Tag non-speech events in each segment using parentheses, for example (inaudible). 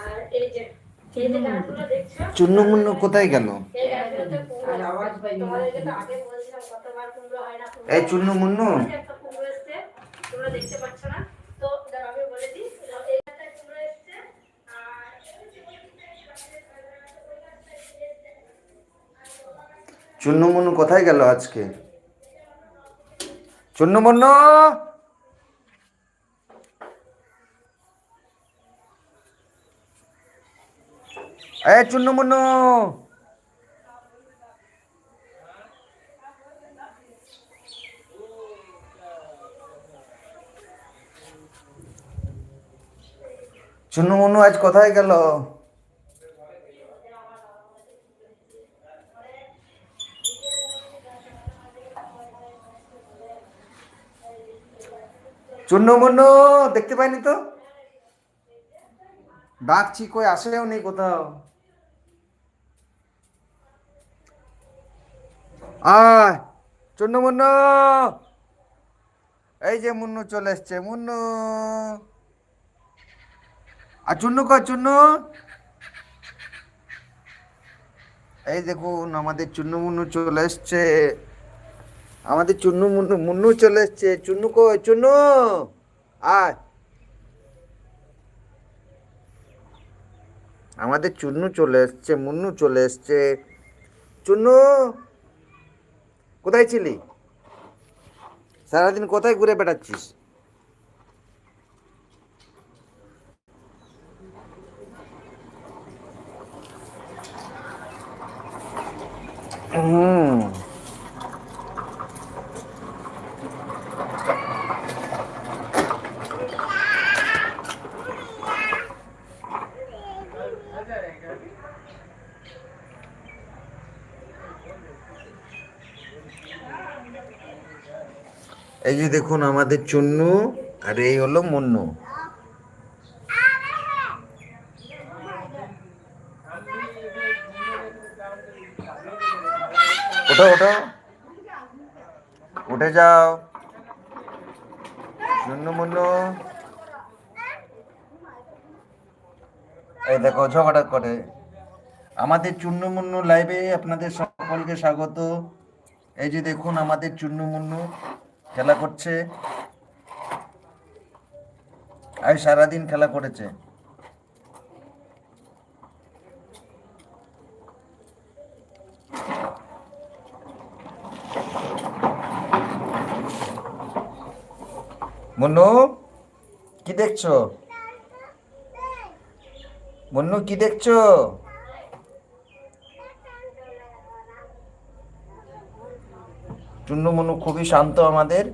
আর এই যে এই যে গাছগুলো দেখছ? চুন্নু মুন্নু কোথায় গেল? এই গাছগুলোতে কুমড়ো তোমাদেরকে তো আগে বলছিলাম কতবার কুমড়ো হয় না কুমড়ো এই চুন্নু মুন্নু এই যে একটা কুমড়ো এসছে তোমরা দেখতে পাচ্ছ না। তো দাঁড়াও আমি বলে দিই এই একটা কুমড়ো এসছে আর চুন্নু মুন্নু কোথায় গেল আজকে? চুন্নু মুন্নু এ চুন্নু মুন্নু চুন্নু মুন্নু আজ কোথায় গেল মুন্নু দেখতে পাইনি তো? ডাকছি কই আসলেও নেই কোথাও। আয় মুন্নু এই যে মুন্নু চলে এসছে, মুন্নু। আর চুন্নু কয় চুন্নু এই দেখুন, আমাদের চুন্নু চলে এসছে। আমাদের চুন্নু মুন্নু মুন্নু চলে এসছে। চুন্নু কই? চুন্নু! আয়। আমাদের চুন্নু চলে এসছে, মুন্নু চলে এসছে। চুন্নু, কোথায় ছিলি? সারাদিন কোথায় ঘুরে বেড়াচ্ছিস? হুম। এই যে দেখুন আমাদের চুন্নু আর এই হলো মুন্নু। ওঠো ওঠো। উঠে যাও। চুন্নু, মুন্নু। এই দেখো, ঝগড়া করে। আমাদের চুন্নু, মুন্নু লাইভে আপনাদের সকলকে স্বাগত। এই যে দেখুন আমাদের চুন্নু, মুন্নু। খেলা করছে। আজ সারাদিন খেলা করেছে। মুন্নু কি দেখছ? মুন্নু কি দেখছ? চুন্নু মুন্নু খুবই শান্ত আমাদের।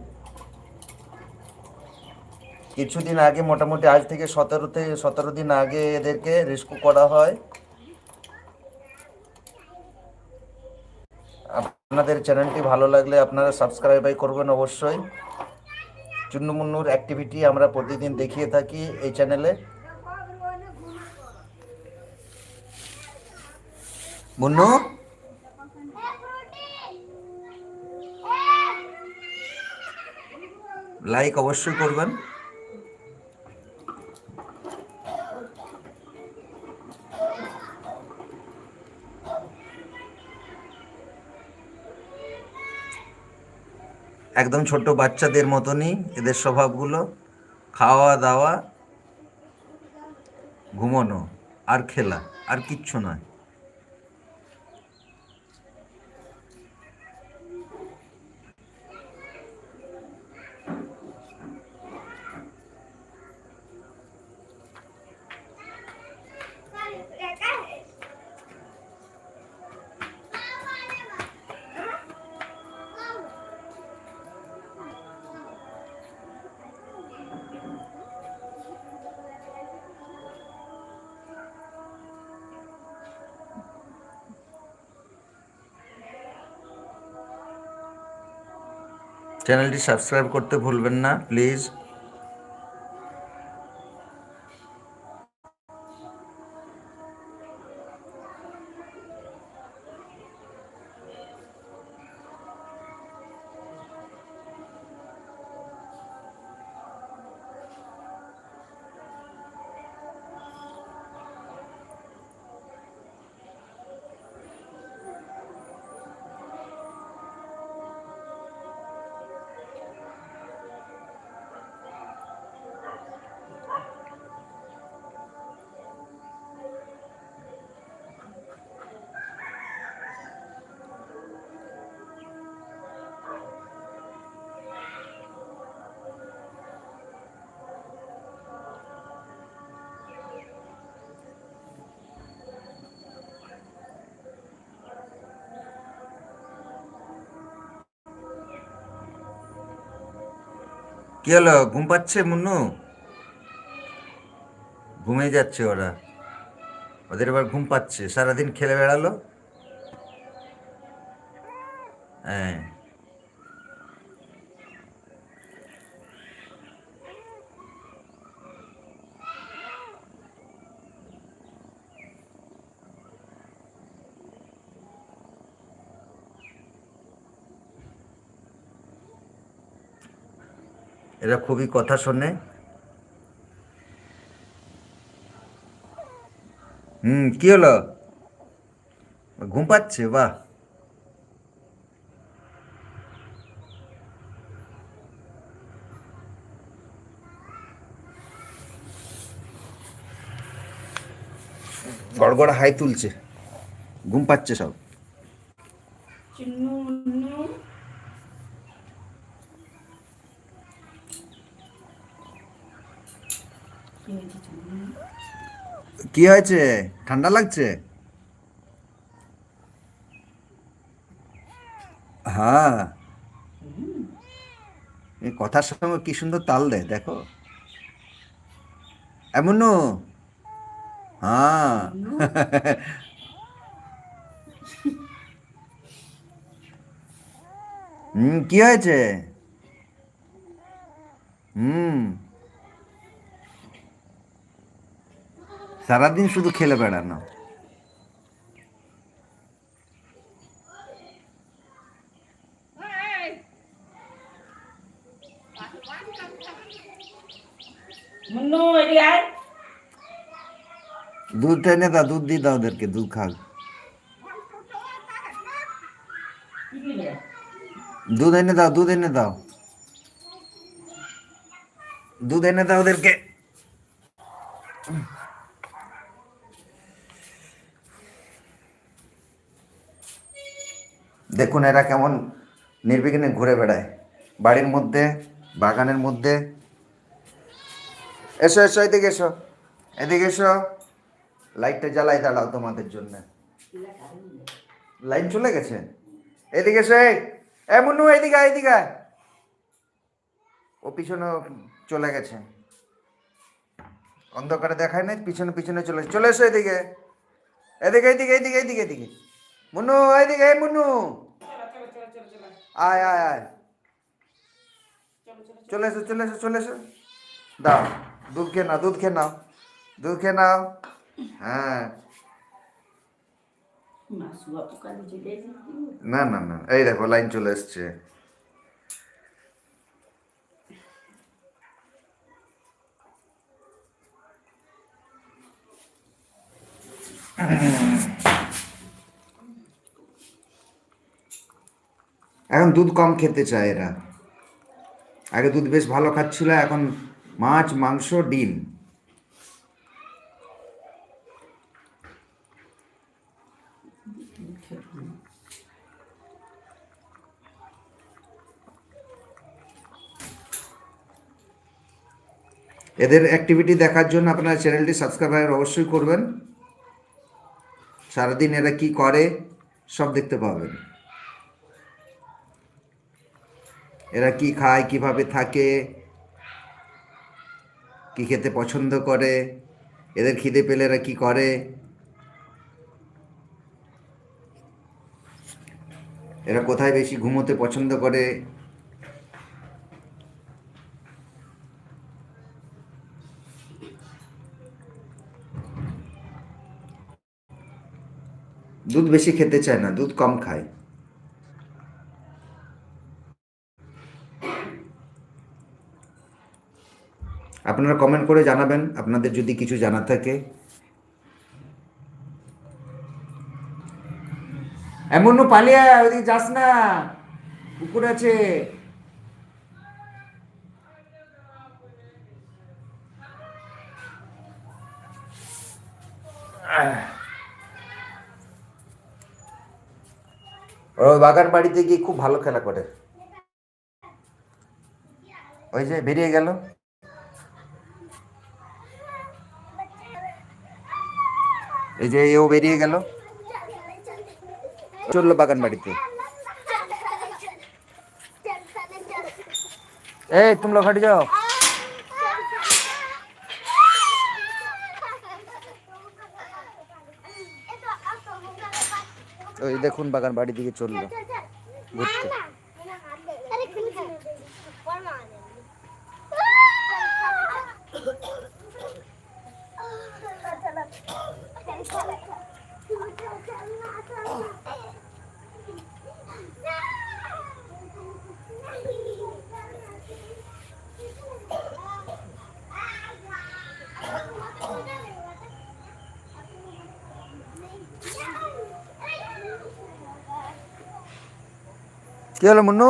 কিছুদিন আগে, মোটামুটি আজ থেকে সতেরো থেকে, সতেরো দিন আগে এদেরকে রেস্কিউ করা হয়। আপনাদের চ্যানেলটি ভালো লাগলে আপনারা সাবস্ক্রাইব করবেন অবশ্যই। চুন্নু মুন্নুর অ্যাক্টিভিটি আমরা প্রতিদিন দেখিয়ে থাকি এই চ্যানেলে মুন্নু? লাইক অবশ্যই করবেন। একদম ছোট বাচ্চাদের মতনই এদের স্বভাবগুলো, খাওয়া দাওয়া, ঘুমানো, আর খেলা, আর কিচ্ছু নয়। চ্যানেলটি সাবস্ক্রাইব করতে ভুলবেন না প্লিজ। কি হলো? ঘুম পাচ্ছে মুন্নু? ঘুমিয়ে যাচ্ছে ওরা। ওদের এবার ঘুম পাচ্ছে। সারাদিন খেলে বেড়ালো? এরা খুবই কথা শোনে। হুম, কি হলো? ঘুম পাচ্ছে, বাহ। গড়গড় হাই তুলছে। ঘুম পাচ্ছে সব চুন্নু মুন্নু কি হয়েছে চুন্নু কি হয়েছে? ঠান্ডা লাগছে? হ্যাঁ। কথার সঙ্গে কি সুন্দর তাল দেয় দেখো। এমন হ্যাঁ। হুম, কি হয়েছে? হুম। সারাদিন শুধু খেলে বেড়ানো। মুন্নু এদিকে আয়। দুধ এনে দাও দুধ দিয়ে দাও ওদেরকে দুধ খাক কি দিলে দুধ এনে দাও দুধ এনে দাও। দুধ এনে দাও ওদেরকে। দেখুন এরা কেমন নির্বিঘ্নে ঘুরে বেড়ায়। বাড়ির মধ্যে, বাগানের মধ্যে। এসো এসো, এদিকে এসো এদিকে এসো। লাইটটা জ্বালাই দাঁড়াও তোমাদের জন্য। লাইন চলে গেছে? এদিকে এসো এ মুন্নু, এদিকে এদিকে ও পিছনে চলে গেছে। অন্ধকারে দেখায় নাই, পিছনে পিছনে চলে চলে এসো এদিকে। এদিকে এদিকে এদিকে এদিকে এদিকে। মুন্নু এদিকে মুন্নু। আয় আয় আয়। চলে এসো চলে এসো চলে এসো। দাও দুধ খেয়ে নাও দুধ খেয়ে নাও দুধ খেয়ে নাও। হ্যাঁ। না না না এই দেখো লাইন চলে এসছে। এখন দুধ কম খেতে চায় এরা। আগে দুধ বেশ ভালো খাচ্ছিল, এখন মাছ, মাংস, ডিম। এদের অ্যাক্টিভিটি দেখার জন্য আপনারা চ্যানেলটি সাবস্ক্রাইব অবশ্যই করবেন। সারাদিন এরা কি করে, সব দেখতে পাবেন। এরা কি খায়, কীভাবে থাকে, কি খেতে পছন্দ করে, এদের খিদে পেলে এরা কি করে? এরা কোথায় বেশি ঘুমোতে পছন্দ করে? দুধ বেশি খেতে চায় না, দুধ কম খায়। আপনারা কমেন্ট করে জানাবেন। আপনাদের যদি কিছু জানার থাকে। এমন পালিয়া ওদিকে যাস না। কুকুর আছে। বাগান বাড়িতে গিয়ে খুব ভালো খেলা করে। ওই যে বেরিয়ে গেল। এই যে এও বেরিয়ে গেল। চলল বাগান বাড়িতে। এই তুমি লোক হাঁটি যাও। ওই দেখুন বাগান বাড়ির দিকে চলল। ঘুরতে। কি হলো মুন্নু?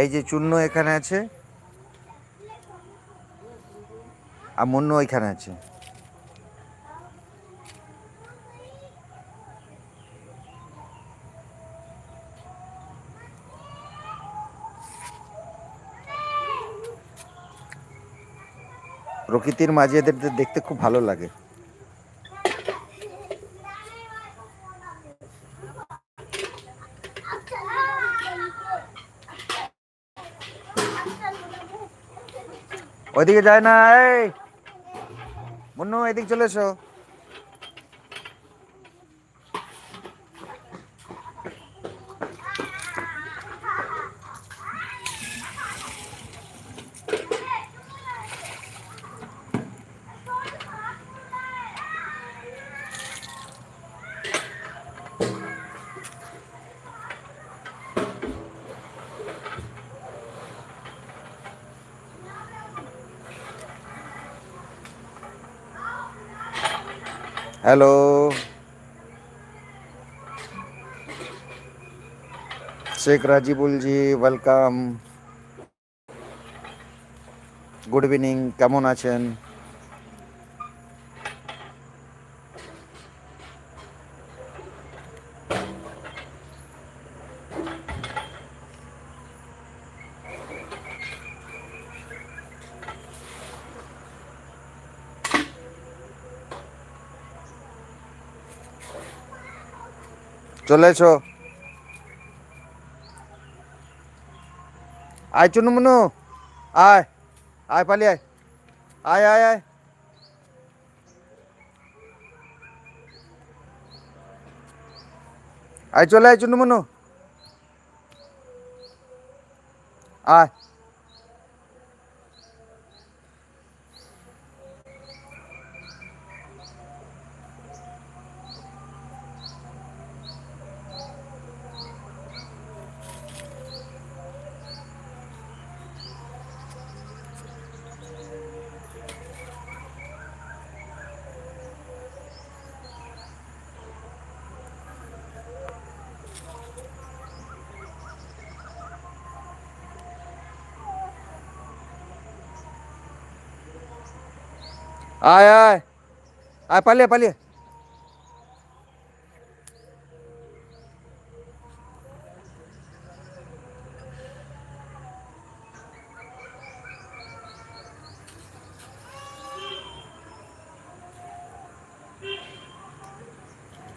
এই যে চূর্ণ এখানে আছে। আর মুন্নু ওইখানে আছে। প্রকৃতির মাঝে এদের দেখতে খুব ভালো লাগে। ওইদিকে যায় না এই। মুন্নু এদিক চলে এসো। Hello Sheikh Rajibul ji welcome good evening কেমন আছেন? চলে এসো। আয় চুনু মুনু, আয় আয় পালি আয় আয় আয় আয়। আয় চলে আয় চুনু মুনু। আয়। आय आय आय पालिए पालिए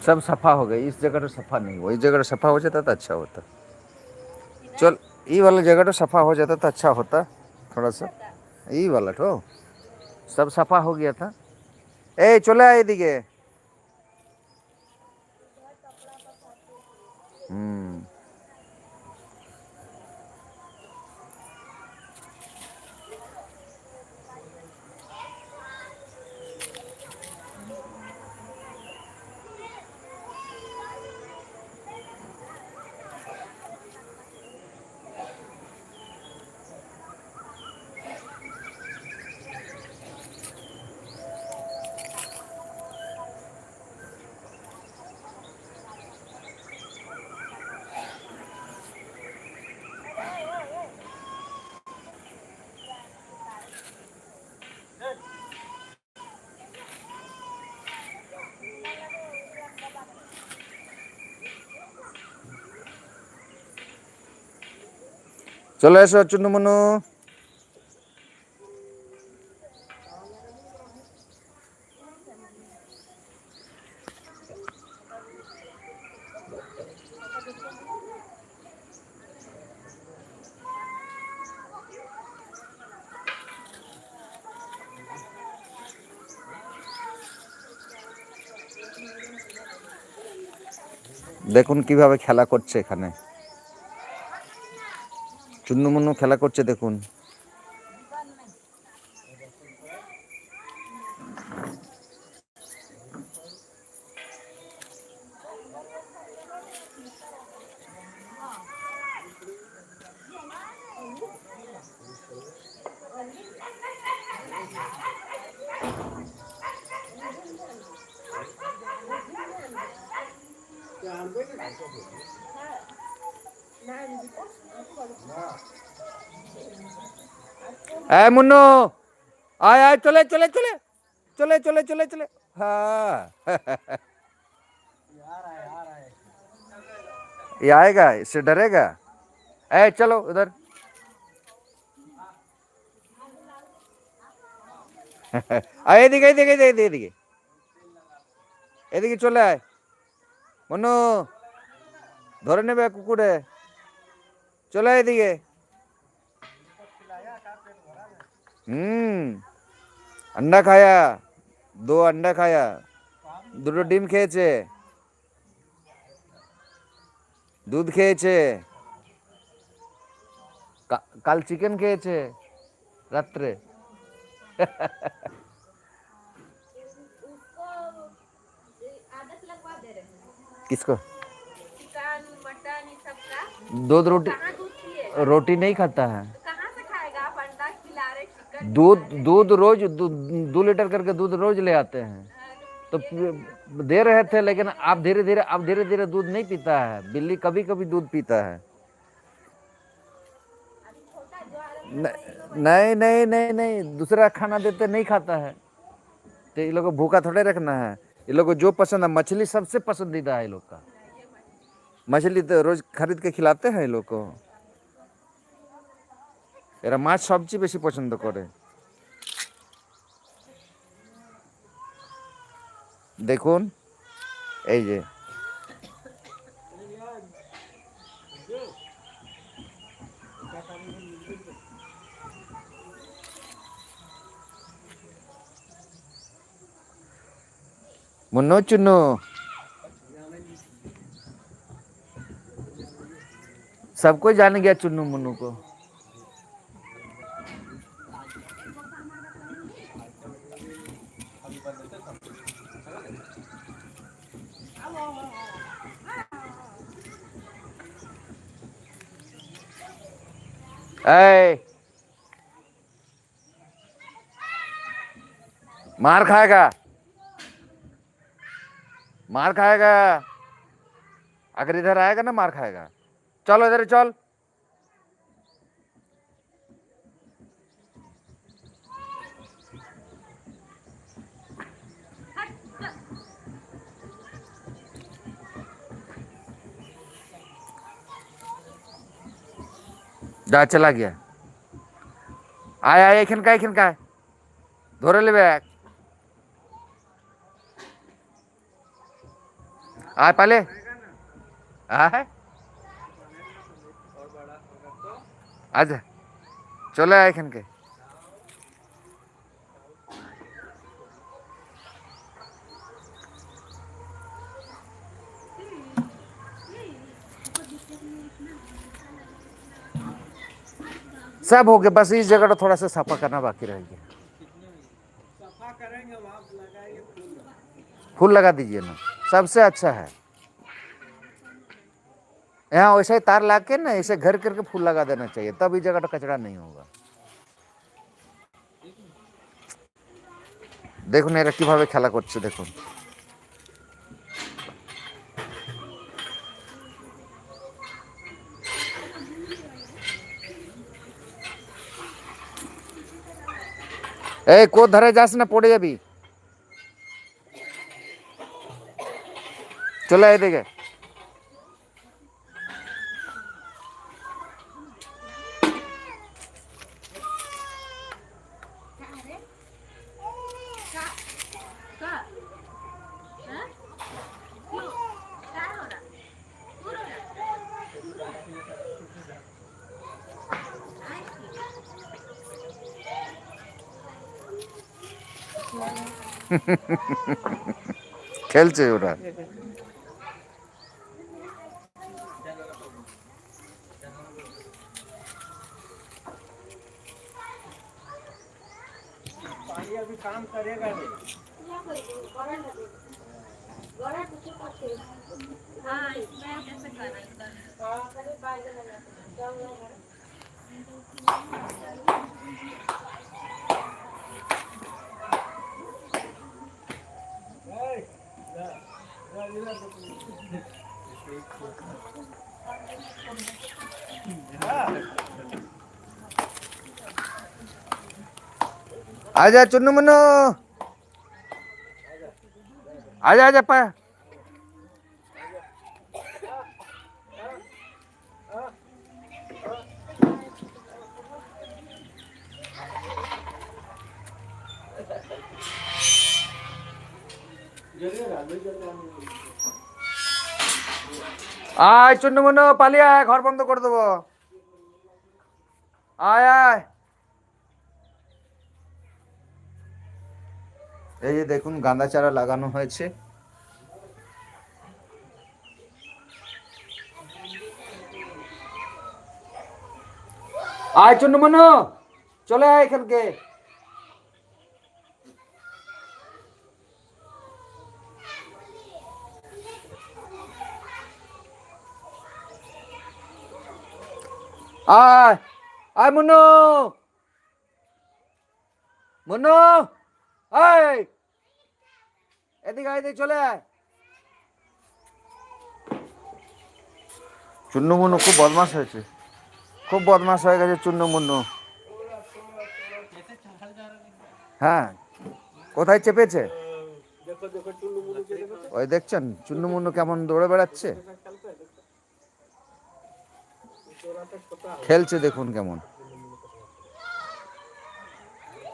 सब सफ़ा हो गई इस जगह तो सफ़ा नहीं हुआ। इस जगह तो सफ़ा हो जाता तो अच्छा होता। चल ये वाला जगह तो सफ़ा हो जाता तो अच्छा होता, थोड़ा सा। ये वाला तो सब सफ़ा हो गया था। ए चले आए दिखे हम्म। চলে এসো চুন্নমনু দেখুন কীভাবে খেলা করছে এখানে। চুন্নু মুন্নু খেলা করছে দেখুন। হ্যাঁ মুন্নু আয় আয় চলে চলে চলে চলে চলে চলে চলে हाँ ये आएगा इससे डरेगा ए चलो उधर (laughs) আয় এদিকে এদিকে এদিকে এদিকে এদিকে এদিকে চলে আয় মনু ধরে নেবে কুকুরে চলে আয় এদিকে হুম अंडा खाया दो अंडा खाया দুটো ডিম খেয়েছে দুধ খেয়েছে কা- কাল চিকেন খেয়েছে রাত্রে उसको आदत लगवा दे रहे हैं किसको चिकन मटन ये सब का दूध रोटी कहाँ दूध पिए रोटी नहीं खाता है दूध दूध रोज, दू- लीटर करके दूध रोज ले आते हैं। तो दे रहे थे, लेकिन आप धीरे धीरे अब धीरे धीरे दूध नहीं पीता है। बिल्ली कभी कभी दूध पीता है। नहीं नहीं नहीं नहीं, दूसरा खाना देते, नहीं खाता है। तो ये लोग को भूखा थोड़े रखना है। ये लोग को जो पसंद है, मछली सबसे पसंदीदा है ये लोग का। मछली तो रोज खरीद के खिलाते हैं ये लोग को। এরা মাছ সবচেয়ে বেশি পছন্দ করে দেখুন এই যে মুন্নু চুন্নু सबको जान गया चुन्नू मुन्नू को ए मार खाएगा। मार खाएगा। अगर इधर आएगा ना मार खाएगा। चलो इधर चल। চলা গিয়া আয় আয় এখানকায় এখানকায় ধরে নেবে এক আয় পালে আয় আচ্ছা চলে আয় এখানকে सब हो गया बस इस जगह थोड़ा सा सफा करना बाकी रह गया फूल लगा दीजिए ना सबसे अच्छा है यहाँ वैसे ही तार ला के ना ऐसे घर करके फूल लगा देना चाहिए तब इस जगह कचरा नहीं होगा দেখুন এরা কিভাবে খেলা করছে দেখুন এই কোর ধারে যাস না পড়ে যাবি। চলে আয় এদিকে। খেলছে ওরা। आजा चुन्नू मुन्नू आजा आजा पा আয় চুন্নু মুন্নু পালিয়ে আয় ঘর বন্ধ করে দেবো আয় আয় এই যে দেখুন গাঁদা চারা লাগানো হয়েছে। আয় চুন্নু মুন্নু চলে আয় এখানকে। আয় আয় মুন্নু। মুন্নু। এই! এদিকে আয় চলে আয়। চুন্নমুন্নু খুব বদমাস হয়েছে। খুব বদমাস হয়ে গেছে চুন্নমুন্নু হ্যাঁ কোথায় চেপেছে? ওই দেখছেন, চুন্নু মুন্নু কেমন দৌড়ে বেড়াচ্ছে? খেলছে দেখুন কেমন।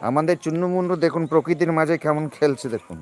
আমাদের চুন্নু দেখুন প্রকৃতির মাঝে কেমন খেলছে দেখুন।